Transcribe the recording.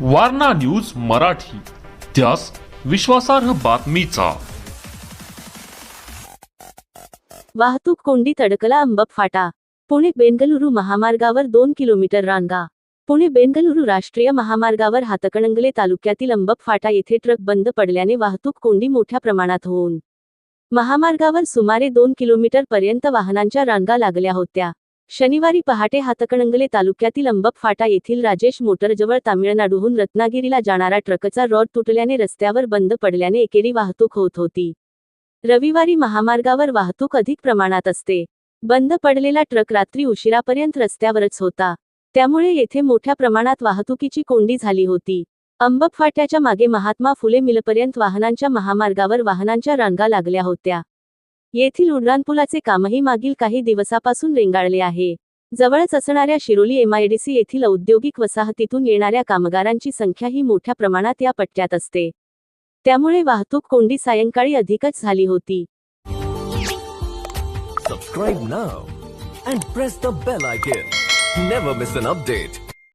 Warna news Marathi. त्यास विश्वासार्ह बातमीचा. वाहतूक कोंडीत अडकला अंबप फाटा. पुणे बेंगलुरू महामार्गावर दोन किलोमीटर रांगा. पुणे बेंगलुरू राष्ट्रीय महामार्गावर हातकणंगले तालुक्यातील अंबप फाटा येथे ट्रक बंद पडल्याने वाहतूक कोंडी मोठ्या प्रमाणात होऊन. महामार्गावर सुमारे दोन किलोमीटर पर्यंत वाहनांच्या रांगा लागल्या होत्या. शनिवारी पहाटे हातकणंगले तालुक्यातील अंबप फाटा येथील राजेश मोटरजवळ तामिळनाडूहून रत्नागिरीला जाणारा ट्रकचा रॉड तुटल्याने रस्त्यावर बंद पडल्याने एकेरी वाहतूक होत होती. रविवारी महामार्गावर वाहतूक अधिक प्रमाणात असते. बंद पडलेला ट्रक रात्री उशिरापर्यंत रस्त्यावरच होता. त्यामुळे येथे मोठ्या प्रमाणात वाहतुकीची कोंडी झाली होती. अंबप फाट्याच्या मागे महात्मा फुले मिलपर्यंत वाहनांच्या महामार्गावर वाहनांच्या रांगा लागल्या होत्या. येथील उड्डाणपुलाचे कामही मागील काही दिवसापासून रेंगाळले आहे जवळच असणाऱ्या शिरोली एमआयडीसी येथील औद्योगिक वसाहतीतून येणाऱ्या कामगारांची संख्याही मोठ्या प्रमाणात या पट्ट्यात असते त्यामुळे वाहतूक कोंडी सायंकाळी अधिकच झाली होती Subscribe now and press the bell icon. Never miss an update.